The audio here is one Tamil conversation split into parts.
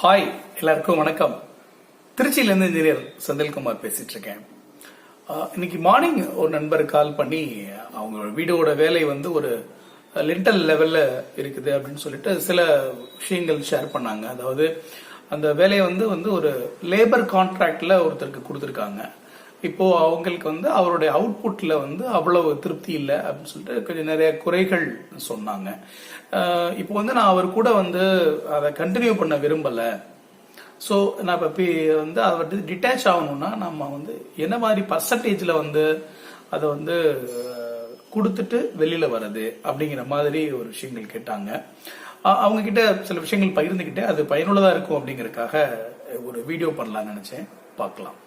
ஹாய் எல்லாருக்கும் வணக்கம். திருச்சியிலேருந்து இன்ஜினியர் செந்தில்குமார் பேசிட்டு இருக்கேன் இன்னைக்கு மார்னிங் ஒரு நண்பர் கால் பண்ணி அவங்க வீடோட வேலை வந்து ஒரு லிண்டல் லெவல்ல இருக்குது அப்படின்னு சொல்லிட்டு சில விஷயங்கள் ஷேர் பண்ணாங்க. அதாவது அந்த வேலையை வந்து வந்து ஒரு லேபர் கான்ட்ராக்ட்ல ஒருத்தருக்கு கொடுத்துருக்காங்க. இப்போ அவங்களுக்கு வந்து அவருடைய அவுட்புட்ல வந்து அவ்வளவு திருப்தி இல்லை அப்படின்னு சொல்லிட்டு கொஞ்சம் நிறைய குறைகள் சொன்னாங்க. இப்போ வந்து நான் அவர் கூட வந்து அதை கண்டினியூ பண்ண விரும்பல. ஸோ நான் இப்போ பி- வந்து அதை வந்து டிட்டாச் ஆகணும்னா நம்ம வந்து என்ன மாதிரி பர்சன்டேஜில் வந்து அதை வந்து கொடுத்துட்டு வெளியில் வர்றது அப்படிங்கிற மாதிரி ஒரு விஷயங்கள் கேட்டாங்க. அவங்க கிட்ட சில விஷயங்கள் பகிர்ந்துக்கிட்டே அது பயனுள்ளதாக இருக்கும் அப்படிங்கிறதுக்காக ஒரு வீடியோ பண்ணலாம்னு நினச்சேன். பார்க்கலாம்.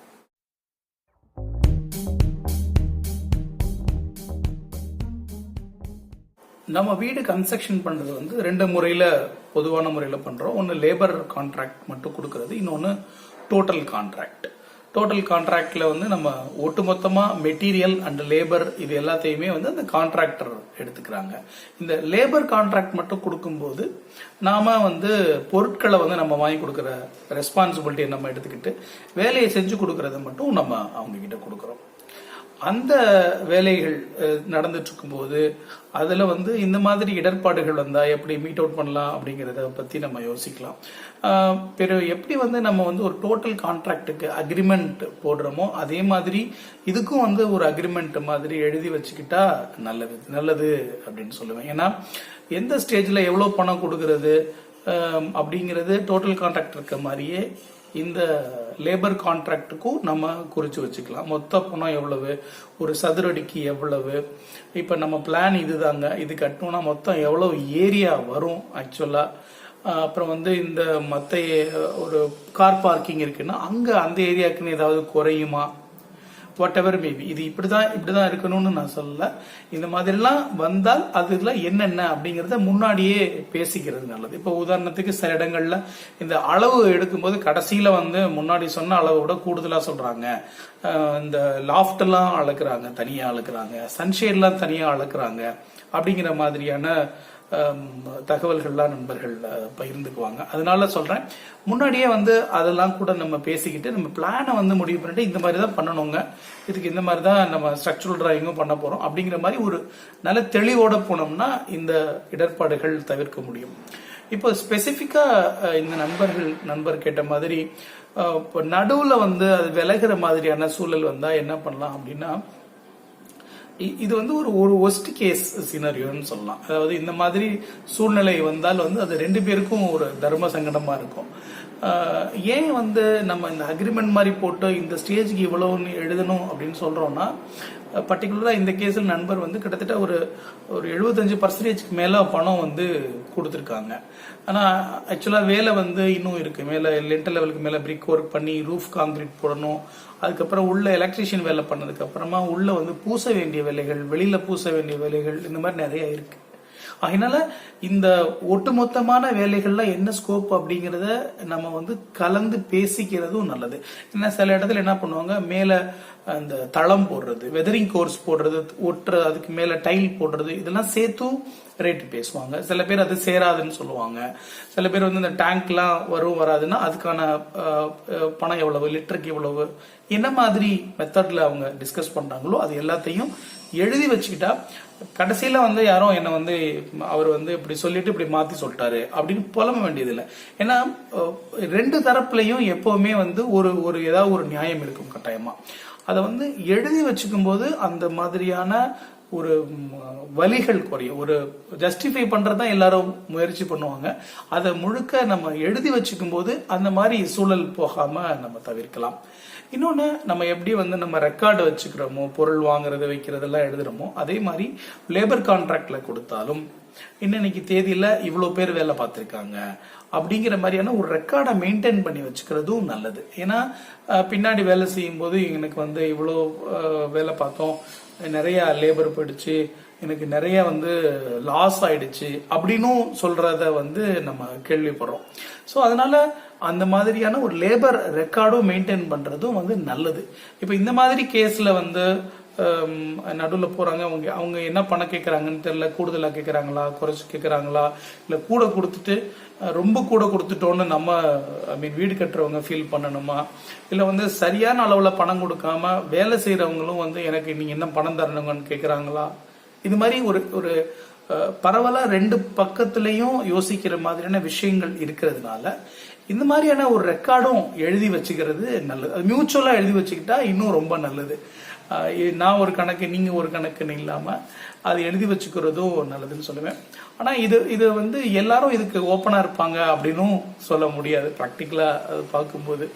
நம்ம வீடு கன்ஸ்ட்ரக்ஷன் பண்ணுறது வந்து ரெண்டு முறையில் பொதுவான முறையில் பண்ணுறோம் ஒன்று லேபர் கான்ட்ராக்ட் மட்டும் கொடுக்கறது இன்னொன்று டோட்டல் கான்ட்ராக்ட் டோட்டல் கான்ட்ராக்டில் வந்து நம்ம ஒட்டுமொத்தமாக மெட்டீரியல் அண்ட் லேபர் இது எல்லாத்தையுமே வந்து அந்த கான்ட்ராக்டர் எடுத்துக்கிறாங்க. இந்த லேபர் கான்ட்ராக்ட் மட்டும் கொடுக்கும்போது நாம் வந்து பொருட்களை வந்து நம்ம வாங்கி கொடுக்குற ரெஸ்பான்சிபிலிட்டியை நம்ம எடுத்துக்கிட்டு வேலையை செஞ்சு கொடுக்கறத மட்டும் நம்ம அவங்க கிட்ட கொடுக்குறோம். அந்த வேலைகள் நடந்துட்டு இருக்கும்போது அதில் வந்து இந்த மாதிரி இடர்பாடுகள் வந்தால் எப்படி மீட் அவுட் பண்ணலாம் அப்படிங்கிறத பற்றி நம்ம யோசிக்கலாம். அஹ், பிற எப்படி வந்து நம்ம வந்து ஒரு டோட்டல் கான்ட்ராக்டுக்கு அக்ரிமெண்ட் போடுறோமோ அதே மாதிரி இதுக்கும் வந்து ஒரு அக்ரிமெண்ட் மாதிரி எழுதி வச்சுக்கிட்டா நல்லது நல்லது அப்படின்னு சொல்லுவேன். ஏன்னா எந்த ஸ்டேஜில் எவ்வளோ பணம் கொடுக்கறது அப்படிங்கிறது டோட்டல் கான்ட்ராக்ட் இருக்க மாதிரியே இந்த லேபர் கான்ட்ராக்டுக்கும் நம்ம குறிச்சு வச்சுக்கலாம். மொத்த பணம் எவ்வளவு? ஒரு சதுரடிக்கு எவ்வளவு? இப்ப நம்ம பிளான் இதுதாங்க. இது கட்டணும்னா மொத்தம் எவ்வளவு ஏரியா வரும் ஆக்சுவலா அப்புறம் வந்து இந்த மத்த ஒரு கார் பார்க்கிங் இருக்குன்னா அங்க அந்த ஏரியாக்குன்னு ஏதாவது குறையுமா? வாட் எவர் மேபி இது இப்படிதான் இப்படிதான் இருக்கணும்னு நான் சொல்லல. இந்த மாதிரிலாம் வந்தால் அதுல என்னென்ன அப்படிங்கறத முன்னாடியே பேசிக்கிறது நல்லது. இப்போ உதாரணத்துக்கு சில இடங்கள்ல இந்த அளவு எடுக்கும்போது கடைசியில வந்து முன்னாடி சொன்ன அளவை விட கூடுதலா சொல்றாங்க. இந்த லாஃப்ட் எல்லாம் அளக்குறாங்க தனியா அளக்குறாங்க சன்ஷேட்லாம் தனியா அளக்குறாங்க அப்படிங்கிற மாதிரியான தகவல்கள்லாம் நண்பர்கள் பகிர்ந்துக்குவாங்க. அதனால சொல்றேன். முன்னாடியே வந்து அதெல்லாம் கூட நம்ம பேசிக்கிட்டு நம்ம பிளானை வந்து முடிவு பண்ணிட்டு இந்த மாதிரி தான் பண்ணணுங்க. இதுக்கு இந்த மாதிரி தான் நம்ம ஸ்ட்ரக்சரல் டிராயிங்கும் பண்ண போறோம். அப்படிங்கிற மாதிரி ஒரு நல்ல தெளிவோட போனோம்னா இந்த இடர்பாடுகள் தவிர்க்க முடியும். இப்போ ஸ்பெசிஃபிக்காக இந்த நண்பர்கள் நண்பர் கேட்ட மாதிரி இப்போ நடுவில் வந்து அது விலகிற மாதிரியான சூழல் வந்தால் என்ன பண்ணலாம் அப்படின்னா இது வந்து ஒரு ஒரு ஒஸ்ட் கேஸ் சினரியோன்னு சொல்லலாம். அதாவது இந்த மாதிரி சூழ்நிலை வந்தால் வந்து அது ரெண்டு பேருக்கும் ஒரு தர்ம சங்கடமா இருக்கும். ஏன் வந்து நம்ம இந்த அக்ரிமெண்ட் மாதிரி போட்டு இந்த ஸ்டேஜ்க்கு இவ்வளோன்னு எழுதணும் அப்படின்னு சொல்றோம்னா பர்டிகுலராக இந்த கேஸில் நண்பர் வந்து கிட்டத்தட்ட ஒரு ஒரு எழுபத்தஞ்சு பர்சன்டேஜ்க்கு மேலே பணம் வந்து கொடுத்துருக்காங்க. ஆனால் ஆக்சுவலாக வேலை வந்து இன்னும் இருக்குது மேலே லென்டர் லெவலுக்கு மேலே பிரிக் ஒர்க் பண்ணி ரூஃப் காங்கிரீட் போடணும். அதுக்கப்புறம் உள்ள எலக்ட்ரீஷியன் வேலை பண்ணதுக்கப்புறமா உள்ளே உள்ள வந்து பூச வேண்டிய வேலைகள் வெளியில் பூச வேண்டிய வேலைகள் இந்த மாதிரி நிறைய இருக்குது அதனால இந்த ஒட்டுமொத்தமான வேலைகள்ல என்ன ஸ்கோப் அப்படிங்கறத நம்ம வந்து கலந்து பேசிக்கிறதும் நல்லது. ஏன்னா சில இடத்துல என்ன பண்ணுவாங்க? மேல அந்த தளம் போடுறது வெதரிங் கோர்ஸ் போடுறது ஒட்டுற அதுக்கு மேல டைல் போடுறது இதெல்லாம் சேர்த்தும் ரேட் பேசுவாங்க. சில பேர் அது சேராதுன்னு சொல்லுவாங்க. சில பேர் வந்து இந்த டேங்க்லாம் வரும் வராதுன்னா அதுக்கான பணம் எவ்வளவு லிட்டருக்கு எவ்வளவு என்ன மாதிரி மெத்தட்ல அவங்க டிஸ்கஸ் பண்றாங்களோ அது எல்லாத்தையும் எழுதி வச்சுக்கிட்டா கடைசியில் வந்து யாரும் என்னை வந்து அவர் வந்து இப்படி சொல்லிட்டு இப்படி மாற்றி சொல்லிட்டாரு அப்படின்னு புலம்ப வேண்டியதில்லை. ஏன்னா ரெண்டு தரப்புலையும் எப்போவுமே வந்து ஒரு ஒரு ஏதாவது ஒரு நியாயம் இருக்கும் கட்டாயமாக அதை வந்து எழுதி வச்சுக்கும் போது அந்த மாதிரியான ஒரு வழிகள் வலிகள் குறையும். ஒரு ஜஸ்டிஃபை பண்றதுதான் எல்லாரும் முயற்சி பண்ணுவாங்க. அதை முழுக்க நம்ம எழுதி வச்சுக்கும் போது அந்த மாதிரி சூழல் போகாம நம்ம தவிர்க்கலாம். இன்னொன்று நம்ம எப்படி வந்து நம்ம ரெக்கார்டு வச்சுக்கிறோமோ பொருள் வாங்குறது வைக்கிறதெல்லாம் எழுதுறோமோ அதே மாதிரி லேபர் கான்ட்ராக்டில் கொடுத்தாலும் இன்னைக்கு தேதியில் இவ்வளோ பேர் வேலை பார்த்துருக்காங்க. அப்படிங்கிற மாதிரியான ஒரு ரெக்கார்டை மெயின்டைன் பண்ணி வச்சுக்கிறதும் நல்லது. ஏன்னா பின்னாடி வேலை செய்யும்போது எனக்கு வந்து இவ்வளோ வேலை பார்த்தோம். நிறைய லேபர் போயிடுச்சு. எனக்கு நிறைய வந்து லாஸ் ஆயிடுச்சு அப்படின்னும் சொல்றத வந்து நம்ம கேள்விப்படுறோம். ஸோ அதனால அந்த மாதிரியான ஒரு லேபர் ரெக்கார்டும் மெயின்டைன் பண்றதும் வந்து நல்லது. இப்போ இந்த மாதிரி கேஸ்ல வந்து நடுவில் போகிறாங்க அவங்க அவங்க என்ன பணம் கேட்குறாங்கன்னு தெரில கூடுதலாக கேட்குறாங்களா குறைச்சி கேட்குறாங்களா இல்லை கூட கொடுத்துட்டு ரொம்ப கூட கொடுத்துட்டோன்னு நம்ம ஐ மீன் வீடு கட்டுறவங்க ஃபீல் பண்ணணுமா? இல்லை வந்து சரியான அளவில் பணம் கொடுக்காம வேலை செய்கிறவங்களும் வந்து எனக்கு நீங்கள் என்ன பணம் தரணுங்கன்னு கேட்குறாங்களா இது மாதிரி ஒரு ஒரு பரவலாக ரெண்டு பக்கத்துலேயும் யோசிக்கிற மாதிரியான விஷயங்கள் இருக்கிறதுனால இந்த மாதிரியான ஒரு ரெக்கார்டும் எழுதி வச்சுக்கிறது நல்லது. அது மியூச்சுவலாக எழுதி வச்சுக்கிட்டா இன்னும் ரொம்ப நல்லது. நான் ஒரு கணக்கு நீங்கள் ஒரு கணக்குன்னு இல்லாமல் அது எழுதி வச்சுக்கிறதும் நல்லதுன்னு சொல்லுவேன். ஆனால் இது இது வந்து எல்லாரும் இதுக்கு ஓப்பனாக இருப்பாங்க அப்படின்னும் சொல்ல முடியாது. ப்ராக்டிக்கலாக அது பார்க்கும்போது.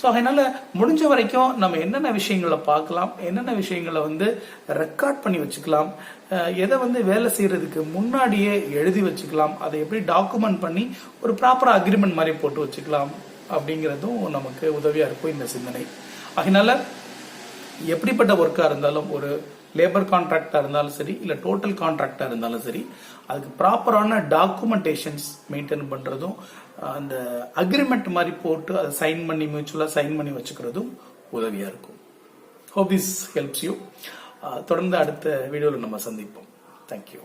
ஸோ அதனால் முடிஞ்ச வரைக்கும் நம்ம என்னென்ன விஷயங்களை பார்க்கலாம் என்னென்ன விஷயங்களை வந்து ரெக்கார்ட் பண்ணி வச்சுக்கலாம் எதை வந்து வேலை செய்கிறதுக்கு முன்னாடியே எழுதி வச்சுக்கலாம் அதை எப்படி டாக்குமெண்ட் பண்ணி ஒரு ப்ராப்பராக அக்ரிமெண்ட் மாதிரி போட்டு வச்சுக்கலாம் அப்படிங்கிறதும் நமக்கு உதவியாக இருக்கும் இந்த சிந்தனை. அதனால எப்படிப்பட்ட ஒர்க்காக இருந்தாலும் ஒரு லேபர் கான்ட்ராக்டாக இருந்தாலும் சரி இல்லை டோட்டல் கான்ட்ராக்டாக இருந்தாலும் சரி அதுக்கு ப்ராப்பரான டாக்குமெண்டேஷன்ஸ் மெயின்டைன் பண்ணுறதும் அந்த அக்ரிமெண்ட் மாதிரி போட்டு அதை சைன் பண்ணி மியூச்சுவலாக சைன் பண்ணி வச்சுக்கிறதும் உதவியாக இருக்கும். ஹோப் திஸ் ஹெல்ப்ஸ் யூ தொடர்ந்து அடுத்த வீடியோவில் நம்ம சந்திப்போம். தேங்க்யூ